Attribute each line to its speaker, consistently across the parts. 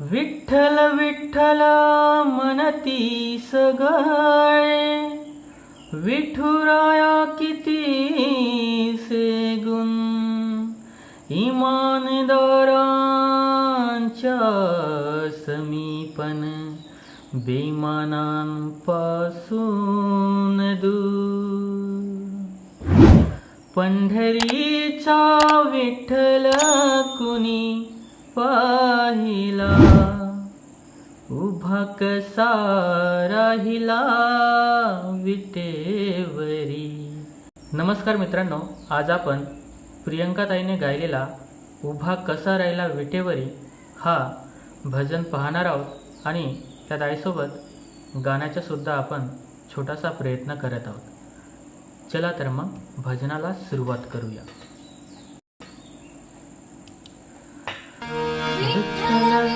Speaker 1: विठ्ठल विठ्ठल म्हणती सगळे विठुराया किती से गुण इमानदारांच्या समीपन बेमानांपासून दूर. पंढरीचा विठ्ठल कुणी पाहिला. उभा कसा राहिला विटेवरी. नमस्कार मित्रांनो आज आपण प्रियंकाताईने गायलेला उभा कसा राहिला विटेवरी हा भजन पाहणार आहोत आणि त्या ताईसोबत गाण्याचा सुद्धा आपण छोटासा प्रयत्न करत आहोत. चला तर मग भजनाला सुरुवात करूया.
Speaker 2: विठ्ठल विठ्ठल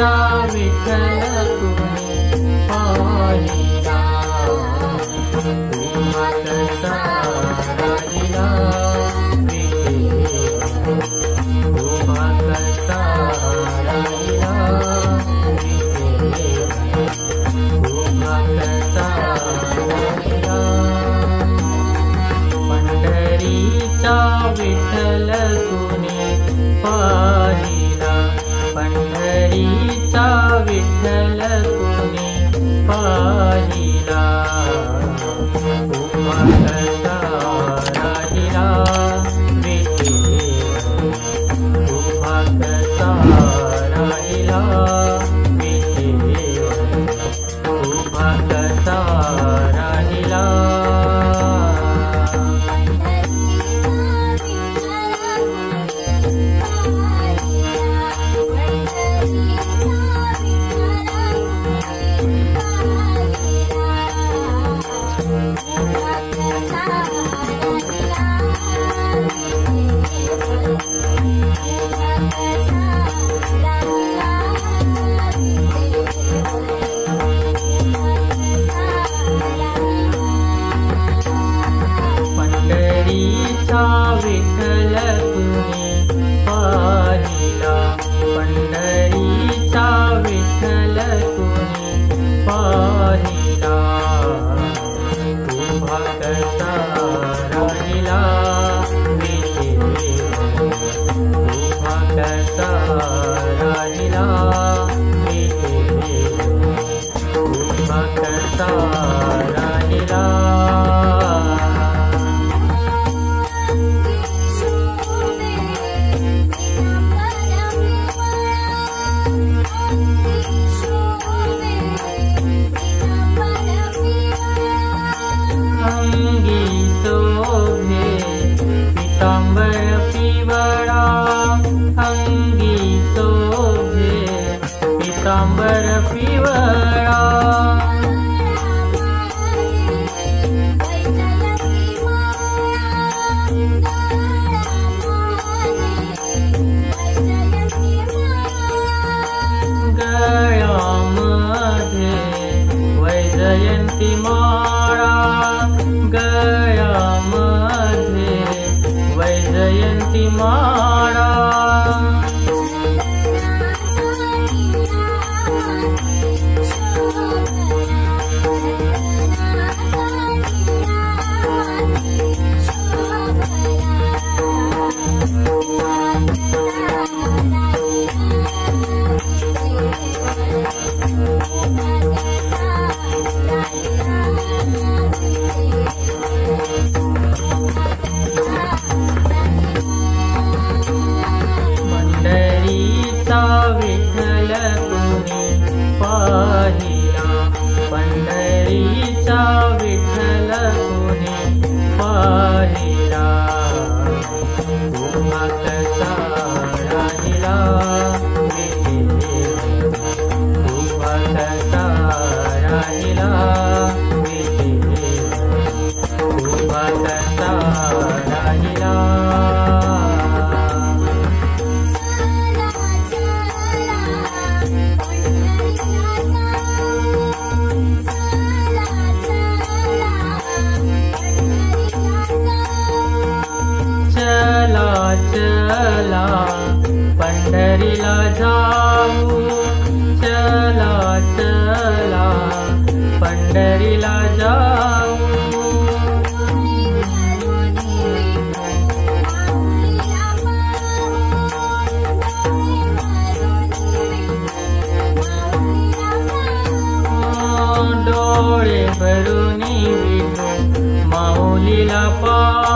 Speaker 1: पंढरीचा विठ्ठल कुणी पाहिला उभा कसा राहिला विठेवर. उभा कसा राहिला विठेवर. पंढरीचा विठ्ठल कुणी चला पंढरीला जाऊ चला चला पंढरीला जाऊ डोळे भरून माऊलीला पा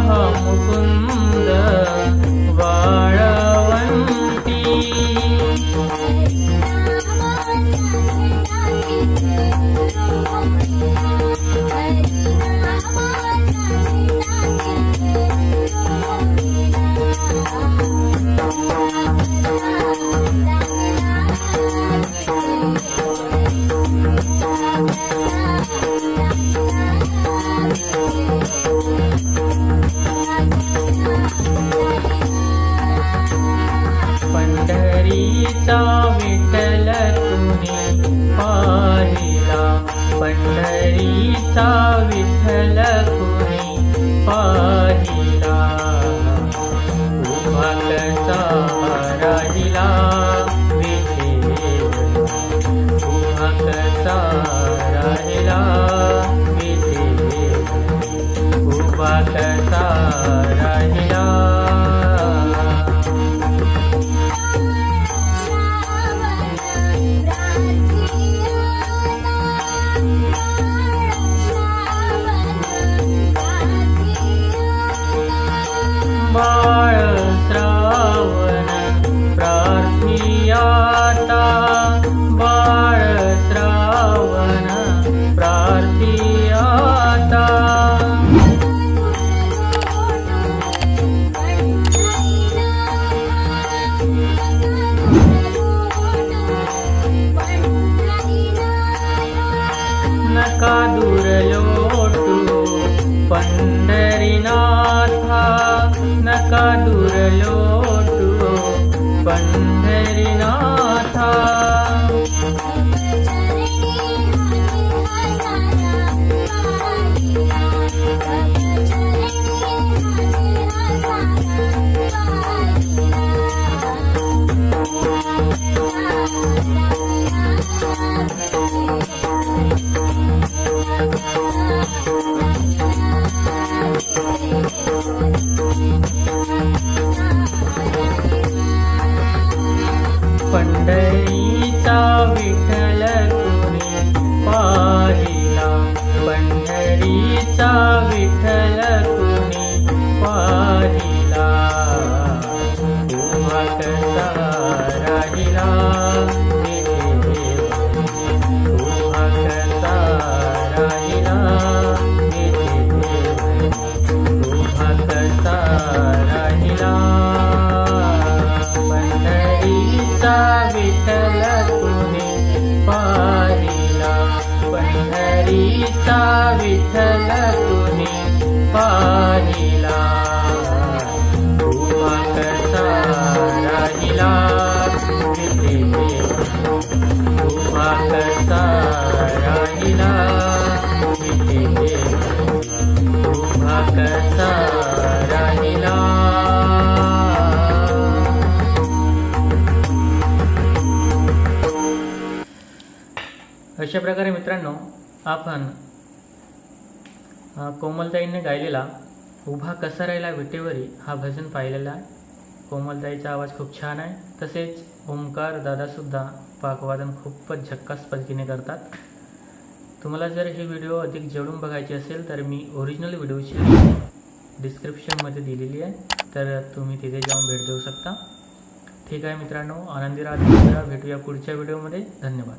Speaker 1: मुकुन्द पंढरीचा विठ्ठल तुने पाहिला. पंढरीचा विठ्ठल उभा राहिला उभा राहिला अशा प्रकारे मित्रांनो आपण अ, कोमलताईंनी गायलेला उभा कसा राहिला विटेवरी हा भजन पाहिलेला आहे. कोमलताईचा आवाज खूप छान आहे. तसेच ओंकार दादासुद्धा पाकवादन खूपच झक्कास पद्धतीने करतात. तुम्हाला जर हे व्हिडिओ अधिक जेवढून बघायचे असेल तर मी ओरिजिनल व्हिडिओची डिस्क्रिप्शनमध्ये दिलेली आहे. तर तुम्ही तिथे जाऊन भेट देऊ शकता. ठीक आहे मित्रांनो आनंदी राहा भेटूया पुढच्या व्हिडिओमध्ये. धन्यवाद.